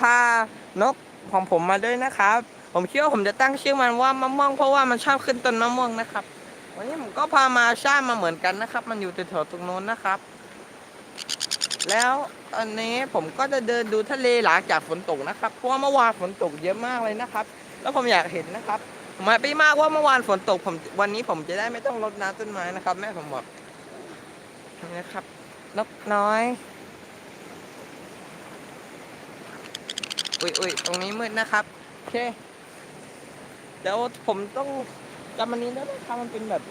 พานกของผมมาด้วยนะครับ ผมคิดว่าผมจะตั้งชื่อมันว่ามะม่วงเพราะว่ามันชอบขึ้นต้นมะม่วงนะครับ วันนี้ผมก็พามาช่ามาเหมือนกันนะครับ มันอยู่แถวตรงโน้นนะครับ แล้วตอนนี้ผมก็จะเดินดูทะเลหลังจากฝนตกนะครับ เพราะว่าเมื่อวานฝนตกเยอะมากเลยนะครับ แล้วผมอยากเห็นนะครับผมแฮปปี้มากว่าเมื่อวานฝนตกผมวันนี้ผมจะได้ไม่ต้องรดน้ำต้นไม้นะครับ แม่ผมบอกนะครับนกน้อย อุ้ยอุ้ยตรงนี้มืดนะครับ โอเค เดี๋ยวผมต้องจำอันนี้ได้ไหมครับมันเป็นแบบ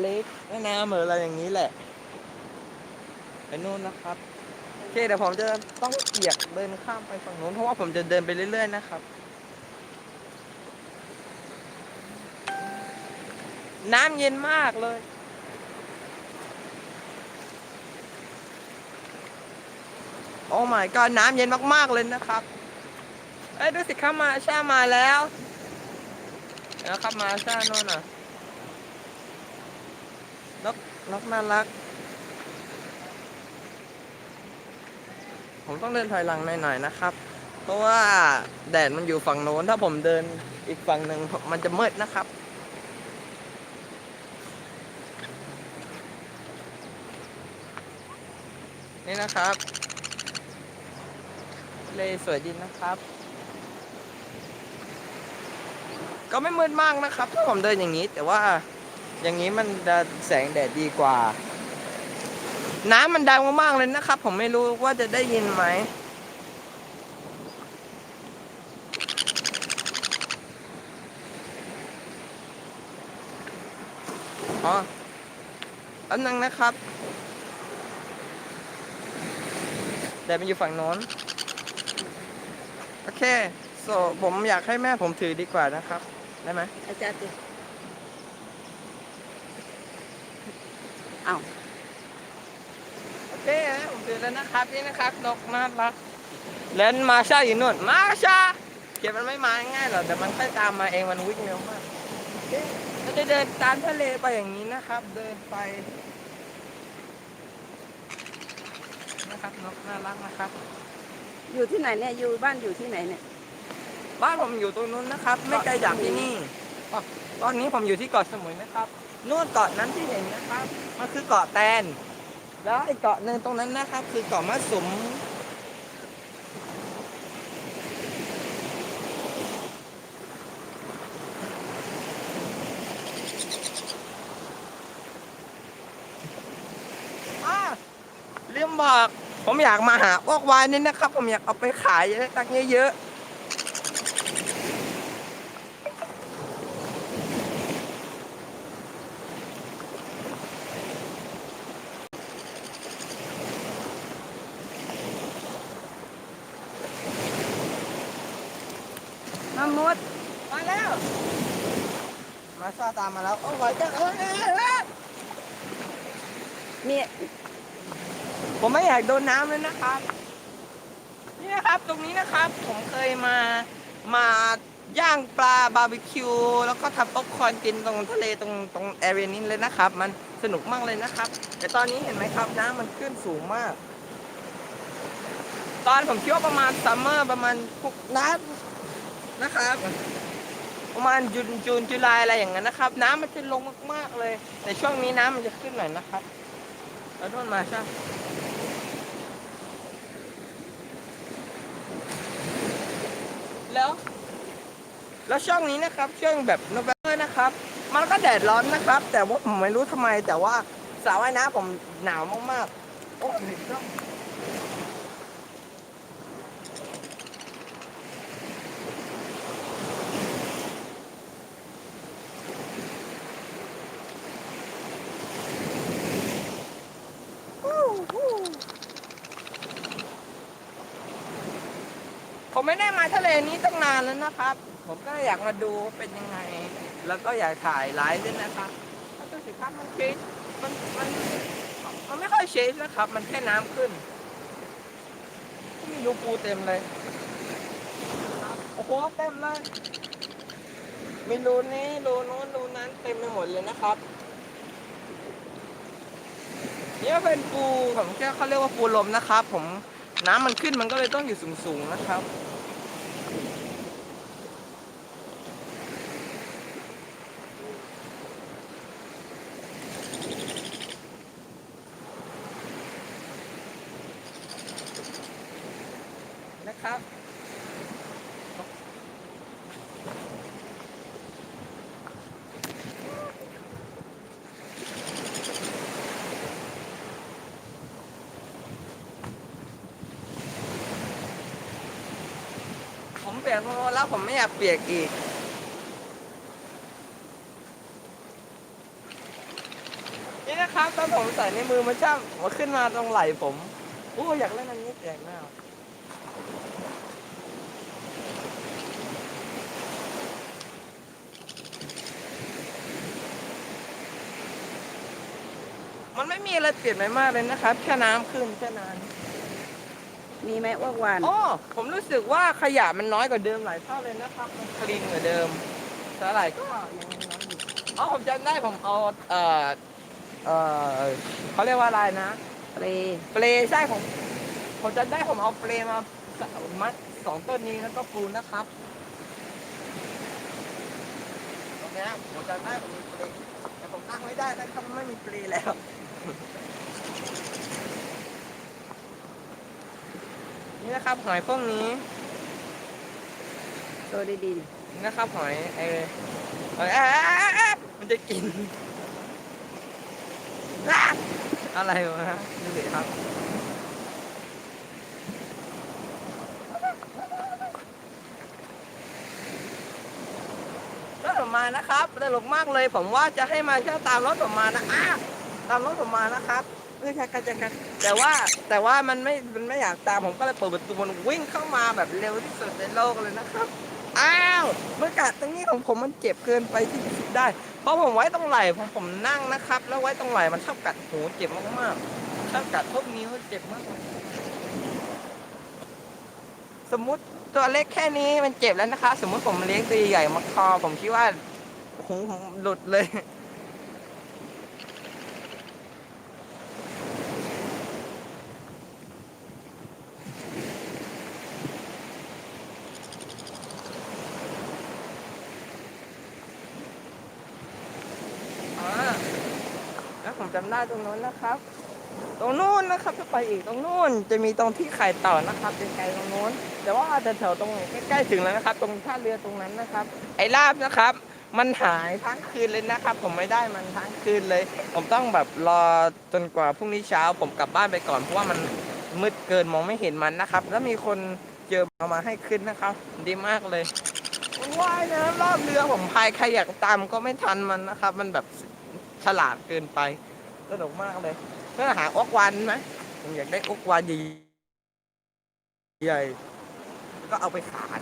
เล็กแม่น้ำเหมือนอะไรอย่างนี้แหละไปนู่นนะครับ โอเคเดี๋ยวผมจะต้องเปียกเดินข้ามไปฝั่งนู้นเพราะว่าผมจะเดินไปเรื่อย ๆ นะครับ น้ำเย็นมากเลยโอ้ my god น้ำเย็นมาก ๆ เลยนะครับ เอ้ยดูสิครับมาช่ามาแล้วแล้วครับมาช่าโน่นน่ะนกนกน่ารัก ผมต้องเดินถอยหลังหน่อยๆนะครับ เพราะว่าแดดมันอยู่ฝั่งโน้น ถ้าผมเดินอีกฝั่งหนึ่งมันจะมืดนะครับนี่นะครับ เลยสวยดีนะครับ ก็ไม่มืดมากนะครับถ้าผมเดินอย่างนี้ แต่ว่าอย่างนี้มันจะแสงแดดดีกว่า น้ำมันดังมากๆเลยนะครับ ผมไม่รู้ว่าจะได้ยินไหมอ๋ออันนึงนะครับแดดมันอยู่ฝั่งโน้น โอเค so ผมอยากให้แม่ผมถือดีกว่านะครับ ได้ไหมอาจารย์ดิอ้าวโอเคนะผมถือแล้วนะครับนี่นะครับนกน่ารักแล้วมาชาอยู่นู่นมาชาเก็บมันไม่มาง่ายหรอกแต่มันค่อยตามมาเองมันวิ่งเร็วมากโอเคเราจะเดินตามทะเลไปอย่างนี้นะครับ เดินไป นะครับนกน่ารักนะครับ อยู่ที่ไหนเนี่ยอยู่บ้านอยู่ที่ไหนเนี่ย บ้านผมอยู่ตรงนู้นนะครับ ไม่ไกลจากที่นี่อ๋อตอนนี้ผมอยู่ที่เกาะสมุยนะครับนู่นเกาะนั้นที่เห็นนะครับ มันคือเกาะแตน แล้วไอ้เกาะหนึ่งตรงนั้นนะครับ คือเกาะมะสุมอ่าลืมบอกผมอยากมาหาพวกวายนี่นะครับ ผมอยากเอาไปขายได้ตังค์เยอะๆน้ำมดมาแล้ว มาซา ตามมาแล้วโอ้ยจังเอ้ยเอ้ยเอ้ยมีผมไม่อยากโดนน้ำเลยนะครับ นี่นะครับตรงนี้นะครับ ผมเคยมามาย่างปลาบาร์บีคิวแล้วก็ทำป๊อปคอร์นกินตรงทะเลตรงตรงแอเรียนี้เลยนะครับ มันสนุกมากเลยนะครับ แต่ตอนนี้เห็นไหมครับน้ำมันขึ้นสูงมาก ตอนผมคิดว่าประมาณซัมเมอร์ประมาณพวกน้ำนะครับ ประมาณจูนจูนจุลายอะไรอย่างนั้นนะครับ น้ำมันจะลงมากๆเลย แต่ช่วงนี้น้ำมันจะขึ้นหน่อยนะครับแล้วโดนมาใช่แล้วแล้วช่วงนี้นะครับช่วงแบบโนเวมเบอร์นะครับ มันก็แดดร้อนนะครับ แต่ว่าผมไม่รู้ทำไมแต่ว่าสระว่ายน้ำผมหนาวมากๆโอ้ยก็ผมไม่ได้มาทะเลนี้ตั้งนานแล้วนะ ครับ ผมก็อยากมาดูเป็นยังไง แล้วก็อยากถ่ายไลฟ์ด้วยนะครับถ้าดูสิครับมันเชดมันมันมันไม่ค่อยเชดนะครับ มันแค่น้ำขึ้นมีรูปูเต็มเลยโอ้โหเต็มเลยมีรูนี้รูโน้นรูนั้นเต็มไปหมดเลยนะครับนี่เป็นปูผมเชื่เขาเรียกว่าปูลมนะครับ ผมน้ำมันขึ้นมันก็เลยต้องอยู่สูงๆนะครับ นะครับ ผมเปียกแล้วผมไม่อยากเปียกอีกนี่นะครับตอนผมใส่ในมือมันช่างมาขึ้นมาตรงไหล่ผม โอ้อยากเล่นอันนี้แปลกมาก มันไม่มีอะไรเปลี่ยนไปมากเลยนะครับ แค่น้ำขึ้นแค่นั้นมีไหมอ้วกวานอ๋อผมรู้สึกว่าขยะมันน้อยกว่าเดิมหลายเท่าเลยนะครับ มันคลีนกว่าเดิมสาหร่ายก็ยังน้อยอยู่อ๋อผมจำได้ผมเอาเอ่อเอ่อเขาเรียกว่าอะไรนะ เปรเปลใช่ผมผมจำได้ผมเอาเปลมามัดสองต้นนี้แล้วก็ปูนนะครับตรงเนี้ยผมจำได้ผมมีเปลแต่ผมตั้งไม่ได้นะครับไม่มีเปลแล้ว นี่นะครับหอยพวกนี้โตดีดีนี่นะครับหอยไอหอยอะมันจะกินอะอะไรวะดูสิครับรถผมมานะครับตลกมากเลย ผมว่าจะให้มาแค่ตามรถผมมานะอะ ตามรถผมมานะครับเพื่อแค่กันจะกันแต่ว่าแต่ว่ามันไม่มันไม่อยากตามผมก็เลยเปิดประตูมันวิ่งเข้ามาแบบเร็วที่สุดในโลกเลยนะครับอ้าวเมื่อกัดตรงนี้ของผมมันเจ็บเกินไปที่จะคิดได้ เพราะผมไว้ตรงไหล่ผมผมนั่งนะครับ แล้วไว้ตรงไหล่มันชอบกัดหูเจ็บมากๆชอบกัดพวกนิ้วเจ็บมากสมมุติตัวเล็กแค่นี้มันเจ็บแล้วนะคะ สมมุติผมเลี้ยงตัวใหญ่มาคอผมคิดว่าหูผมหลุดเลย ผมจำได้ตรงนู้นนะครับ ตรงนู้นนะครับถ้าไปอีกตรงนู้นจะมีตรงที่ไข่ต่อนะครับไกลตรงนู้น แต่ว่าจะแถวตรงใกล้ๆถึงแล้วนะครับ ตรงท่าเรือตรงนั้นนะครับ ไอ้ลาบนะครับ มันหายทั้งคืนเลยนะครับ ผมไม่ได้มันทั้งคืนเลย ผมต้องแบบรอจนกว่าพรุ่งนี้เช้า ผมกลับบ้านไปก่อนเพราะว่ามันมืดเกินมองไม่เห็นมันนะครับ แล้วมีคนเจอเอามาให้ขึ้นนะครับ ดีมากเลยว่ายน้ำรอบเรือผมพายใครอยากตามก็ไม่ทันมันนะครับ มันแบบ ฉลาดเกินไปสนุกมากเลยเพื่อหาอกวันไหมผมอยากได้อกวันใหญ่ใหญ่ก็เอาไปขาย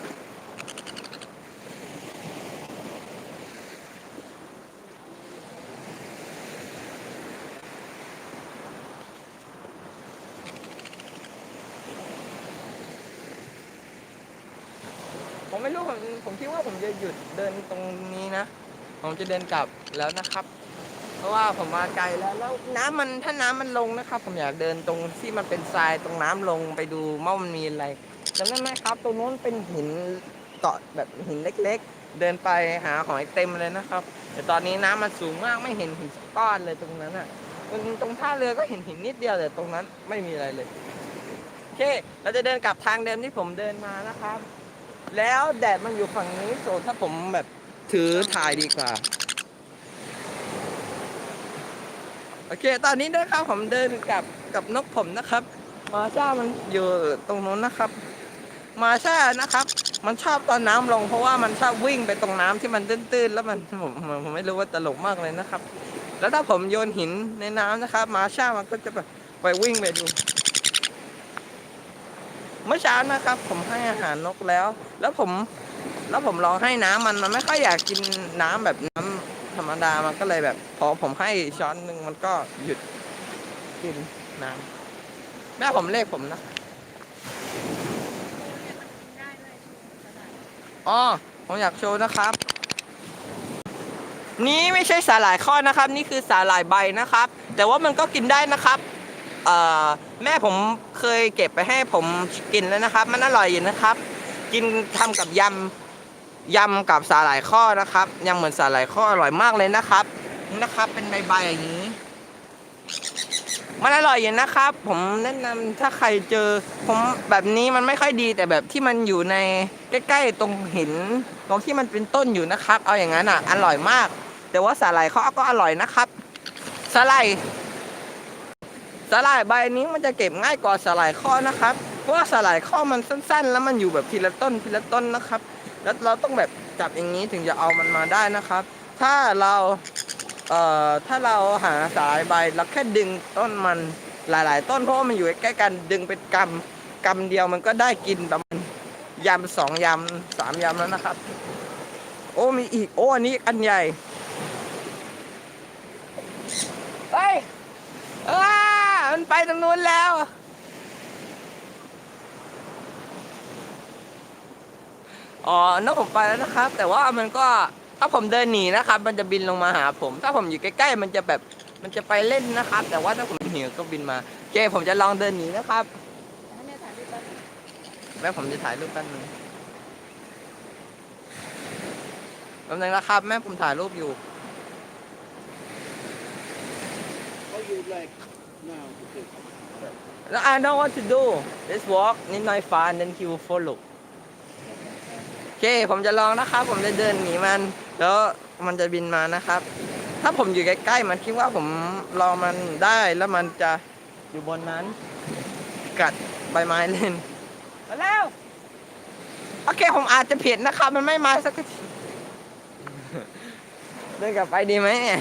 ผมไม่รู้ผมผมคิดว่าผมจะหยุดเดินตรงนี้นะ ผมจะเดินกลับแล้วนะครับ ราะว่าผมมาไกลแล้วแล้วน้ำมันถ้าน้ำมันลงนะครับ ผมอยากเดินตรงที่มันเป็นทรายตรงน้ำลงไปดูว่ามันมีอะไรจำได้ไหมครับ ตรงนู้นเป็นหินเกาะแบบหินเล็ก ๆ เดินไปหาหอยเต็มเลยนะครับ แต่ตอนนี้น้ำมันสูงมากไม่เห็นหินก้อนเลยตรงนั้นอะตรงตรงท่าเรือก็เห็นหินนิดเดียวแต่ตรงนั้นไม่มีอะไรเลยโอเค เราจะเดินกลับทางเดิมที่ผมเดินมานะครับ แล้วแดดมันอยู่ฝั่งนี้โซถ้าผมแบบถือถ่ายดีกว่า โอเค ตอนนี้นะครับผมเดินกับกับนกผมนะครับ มาชามันอยู่ตรงนู้นนะครับ มาชานะครับ มันชอบตอนน้ำลง เพราะว่ามันชอบวิ่งไปตรงน้ำที่มันตื้นๆ แล้วมันผมผมไม่รู้ว่าตลกมากเลยนะครับ แล้วถ้าผมโยนหินในน้ำนะครับ มาชามันก็จะแบบไปวิ่งไปดูเมื่อเช้านะครับ ผมให้อาหารนกแล้ว แล้วผม แล้วผมลองให้น้ำมันมันไม่ค่อยอยากกินน้ำแบบน้ำ ธรรมดามันก็เลยแบบ พอผมให้ช้อนหนึ่งมันก็หยุดกินน้ำแม่ผมเลขผมนะอ๋อผมอยากโชว์นะครับ นี่ไม่ใช่สาหร่ายข้อนะครับ นี่คือสาหร่ายใบนะครับ แต่ว่ามันก็กินได้นะครับแม่ผมเคยเก็บไปให้ผมกินแล้วนะครับ มันอร่อยอยู่นะครับ กินทำกับยำ ยำกับสาหร่ายข้อนะครับยำเหมือนสาหร่ายข้ออร่อยมากเลยนะครับนี่นะครับ เป็นใบๆอย่างนี้ มันอร่อยอยู่นะครับ ผมแนะนำถ้าใครเจอ ผมแบบนี้มันไม่ค่อยดีแต่แบบที่มันอยู่ในใกล้ๆตรงหินตรงที่มันเป็นต้นอยู่นะครับ เอาอย่างนั้นอะ อร่อยมาก แต่ว่าสาหร่ายข้อก็อร่อยนะครับสาหร่ายสาหร่ายใบนี้มันจะเก็บง่ายกว่าสาหร่ายข้อนะครับ เพราะว่าสาหร่ายข้อมันสั้น ๆ แล้วมันอยู่แบบทีละต้นทีละต้นนะครับ แล้วเราต้องแบบจับอย่างนี้ถึงจะเอามันมาได้นะครับ ถ้าเราเอ่อถ้าเราหาสายใบเราแค่ดึงต้นมันหลาย ๆ ต้นเพราะว่ามันอยู่ใกล้กันดึงเป็นกำกำเดียวมันก็ได้กินประมาณยำสองยำสามยำแล้วนะครับ โอ้มีอีกโอ้อันนี้อันใหญ่เฮ้ยอ้ามันไปตรงนู้นแล้ว อ๋อนกผมไปแล้วนะครับ แต่ว่ามันก็ถ้าผมเดินหนีนะครับ มันจะบินลงมาหาผม ถ้าผมอยู่ใกล้ๆมันจะแบบมันจะไปเล่นนะครับ แต่ว่าถ้าผมหนีก็บินมาโอเคผมจะลองเดินหนีนะครับแม่ผมจะถ่ายรูปแป๊บนึงแป๊บนึงนะครับ แม่ผมถ่ายรูปอยู่ How you like now? Okay. แล้ว I know what to do let's walk นิดหน่อยฟ้า and then he will follow เค ผมจะลองนะครับ ผมจะเดินหนีมัน แล้วมันจะบินมานะครับ ถ้าผมอยู่ใกล้ๆมันคิดว่าผมรอมันได้แล้วมันจะอยู่บนนั้น กัดใบไม้เล่นมาแล้วโอเค ผมอาจจะผิดนะครับ มันไม่มาสักทีเดินกลับไปดีไหมเนี่ย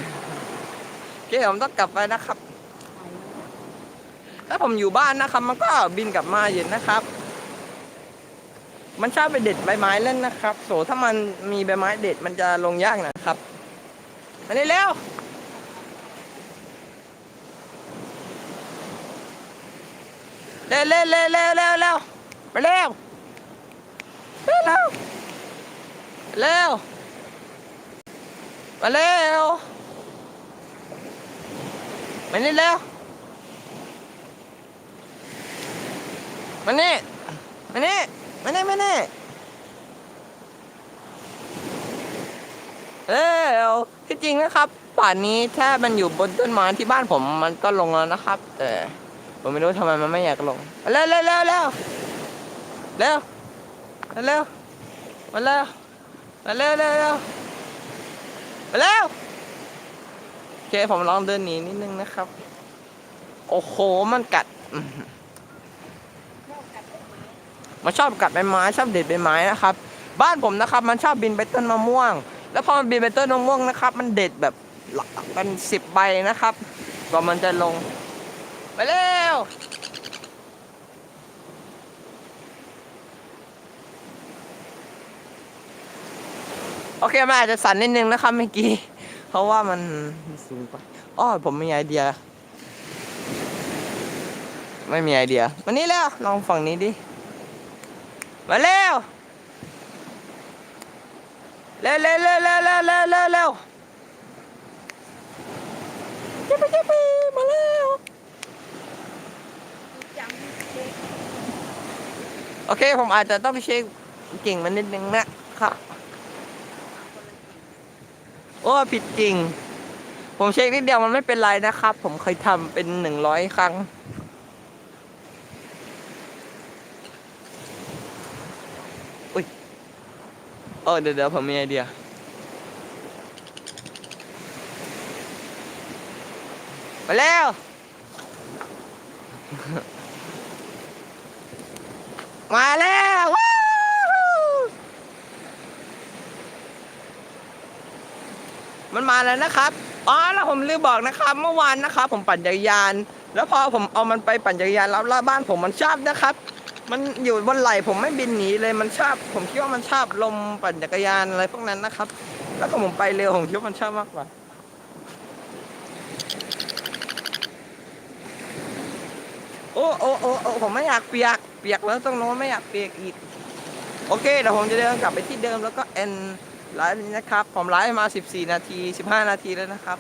โอเคผมต้องกลับไปนะครับ ถ้าผมอยู่บ้านนะครับ มันก็บินกลับมาอยู่นะครับ มันชอบไปเด็ดใบไม้เล่นนะครับ โสถ้ามันมีใบไม้เด็ดมันจะลงยากนะครับมานี่เร็วเร็วเร็วเร็วเร็วเร็วเร็วไปเร็วเร็วเร็วเร็วมาเร็วมานี่เร็วมานี่มานี่ มานี่มานี่เร็วที่จริงนะครับป่านนี้ถ้ามันอยู่บนต้นไม้ที่บ้านผมมันก็ลงแล้วนะครับ แต่ผมไม่รู้ทำไมมันไม่อยากลงเร็วเร็วเร็วเร็วเร็วเร็วมาเร็วมาเร็วเร็วเร็วมาเร็วโอเคผมลองเดินหนีนิดนึงนะครับ โอ้โหมันกัด มันชอบกัดใบไม้ชอบเด็ดใบไม้นะครับ บ้านผมนะครับ มันชอบบินไปต้นมะม่วง แล้วพอมันบินไปต้นมะม่วงนะครับ มันเด็ดแบบหลักเป็นสิบใบนะครับกว่ามันจะลง ไปเร็วโอเคมันอาจจะสั่นนิดนึงนะครับเมื่อกี้ เพราะว่ามันสูงไปอ้อผมมีไอเดีย ไม่มีไอเดียมานี่แล้วลองฝั่งนี้ดิ มาเร็วเร็วเร็วเร็วเร็วเร็วเร็วเร็วเร็วจิ๊บจิ๊บมาเร็วโอเค ผมอาจจะต้องเช็คกิ่งมันนิดนึงนะครับ โอ้ ผิดกิ่งผมเช็คนิดเดียวมันไม่เป็นไรนะครับ ผมเคยทำเป็นหนึ่งร้อยครั้ง อุ้ย เออเดี๋ยวเดี๋ยวผมมีไอเดีย มาแล้ว มาแล้วว้าวมันมาแล้วนะครับ อ๋อแล้วผมลืมบอกนะครับ เมื่อวานนะครับ ผมปั่นจักรยาน แล้วพอผมเอามันไปปั่นจักรยานแล้วล้วบ้านผมมันชอบนะครับ มันอยู่บนไหล่ผมไม่บินหนีเลยมันชอบผมคิดว่ามันชอบลมปั่นจักรยานอะไรพวกนั้นนะครับ แล้วก็ผมไปเร็วผมคิดว่ามันชอบมากกว่าโอ้โอ้โอ้โอ้ผมไม่อยากเปียก เปียกแล้วตรงโน้นไม่อยากเปียกอีก โอเคเดี๋ยวผมจะเดินกลับไปที่เดิมแล้วก็เอ็นไลฟ์นี้นะครับ ผมไลฟ์มา 14 นาที 15 นาทีแล้วนะครับ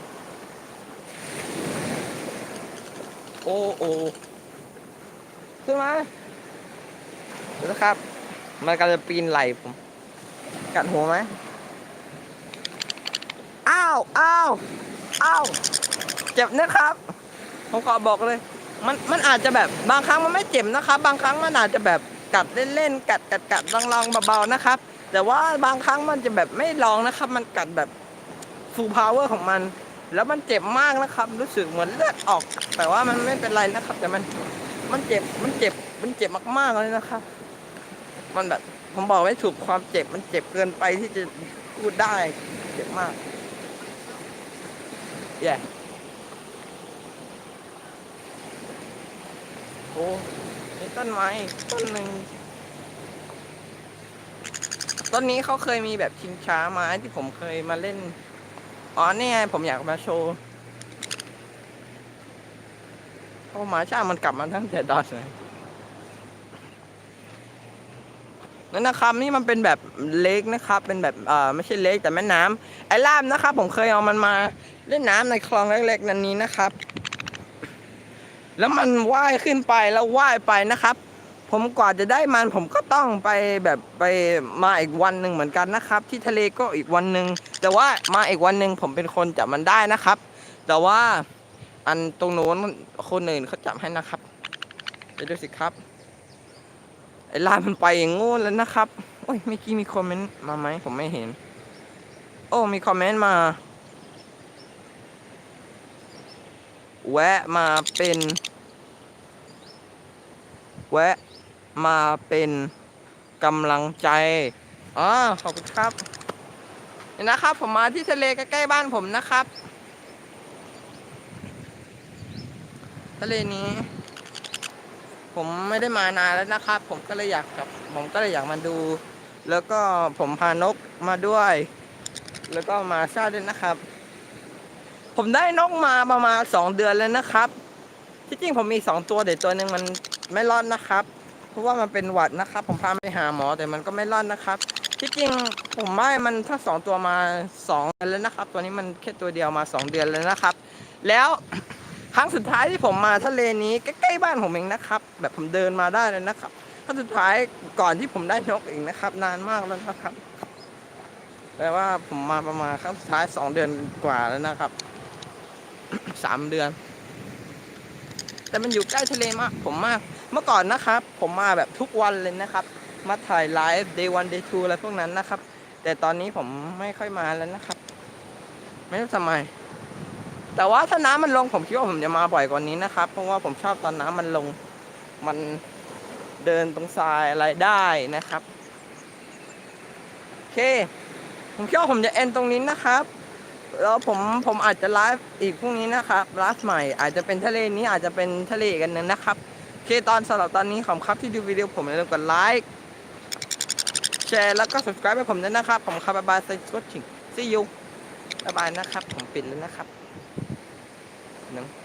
โอ้โอ้ขึ้นมา ดี๋ยวนะครับ มันกำลังปีนไหลผมกัดหัวไหมอ้าวอ้าวอ้าวเจ็บนะครับผมขอบอกเลย มันมันอาจจะแบบบางครั้งมันไม่เจ็บนะครับ บางครั้งมันอาจจะแบบกัดเล่นๆกัดกัดกัดลองๆเบาๆนะครับ แต่ว่าบางครั้งมันจะแบบไม่ลองนะครับ มันกัดแบบ full power ของมัน แล้วมันเจ็บมากนะครับ รู้สึกเหมือนเลือดออก แต่ว่ามันไม่เป็นไรนะครับ แต่มันมันเจ็บมันเจ็บมันเจ็บมากๆเลยนะครับ มันแบบผมบอกไม่ถูกความเจ็บมันเจ็บเกินไปที่จะพูดได้ เจ็บมากแย่โอ้มีต้นไม้ต้นหนึ่งต้นนี้เขาเคยมีแบบชิงช้าไม้ที่ผมเคยมาเล่น อ๋อนี่ไงผมอยากมาโชว์เพราะหมาช่ามันกลับมาตั้งแต่ดอนเลย นั่นนะครับนี่มันเป็นแบบเล็กนะครับ เป็นแบบเอ่อไม่ใช่เล็กแต่แม่น้ำไอ้ล่ามนะครับ ผมเคยเอามันมาเล่นน้ำในคลองเล็กๆนั้นนี้นะครับ แล้วมันว่ายขึ้นไปแล้วว่ายไปนะครับ ผมกว่าจะได้มันผมก็ต้องไปแบบไปมาอีกวันหนึ่งเหมือนกันนะครับ ที่ทะเลก็อีกวันหนึ่งแต่ว่ามาอีกวันหนึ่งผมเป็นคนจับมันได้นะครับ แต่ว่าอันตรงโน้นคนอื่นเขาจับให้นะครับเดี๋ยวดูสิครับ อ้ลายมันไปอย่างงู้นแล้วนะครับ โอ้ยเมื่อกี้มีคอมเมนต์มาไหมผมไม่เห็น โอ้มีคอมเมนต์มา แวะมาเป็น แวะมาเป็นกำลังใจอ๋อขอบคุณครับเห็นนะครับ ผมมาที่ทะเลใกล้ๆบ้านผมนะครับ ทะเลนี้ ผมไม่ได้มานานแล้วนะครับ ผมก็เลยอยากกับผมก็เลยอยากมาดู แล้วก็ผมพานกมาด้วย แล้วก็มาชาด้วยนะครับ ผมได้นกมาประมาณสองเดือนแล้วนะครับ ที่จริงผมมีสองตัวแต่ตัวหนึ่งมันไม่รอดนะครับ เพราะว่ามันเป็นหวัดนะครับ ผมพาไปหาหมอแต่มันก็ไม่รอดนะครับ ที่จริงผมได้มันทั้งสองตัวมาสองเดือนแล้วนะครับ ตัวนี้มันแค่ตัวเดียวมาสองเดือนแล้วนะครับ แล้ว ครั้งสุดท้ายที่ผมมาทะเลนี้ใกล้ๆบ้านผมเองนะครับ แบบผมเดินมาได้เลยนะครับครั้งสุดท้ายก่อนที่ผมได้นกเองนะครับ นานมากแล้วนะครับแปลว่าผมมาประมาณครั้งสุดท้ายสองเดือนกว่าแล้วนะครับสามเดือน แต่มันอยู่ใกล้ทะเลมาก ผมมาก เมื่อก่อนนะครับ ผมมาแบบทุกวันเลยนะครับ มาถ่ายไลฟ์ day one day two อะไรพวกนั้นนะครับ แต่ตอนนี้ผมไม่ค่อยมาแล้วนะครับ ไม่รู้ทำไม แต่ว่าถ้าน้ำมันลงผมคิดว่าผมจะมาบ่อยกว่านี้นะครับ เพราะว่าผมชอบตอนน้ำมันลงมันเดินตรงทรายอะไรได้นะครับโอเค ผมคิดว่าผมจะเอ็นตรงนี้นะครับแล้วผมผมอาจจะไลฟ์อีกพรุ่งนี้นะครับไลฟ์ใหม่อาจจะเป็นทะเลนี้อาจจะเป็นทะเลอีกอันหนึงนะครับโอเคตอนสำหรับตอนนี้ขอบคุณครับที่ดูวิดีโอผมอย่าลืมกดไลค์แชร์แล้วก็ subscribe ให้ผมด้วยนะครับ ผมครับบ๊ายบายใส่กดชิงซียูบ๊ายบายนะครับ ผมปิดแล้วนะครับ หนึ่งยัง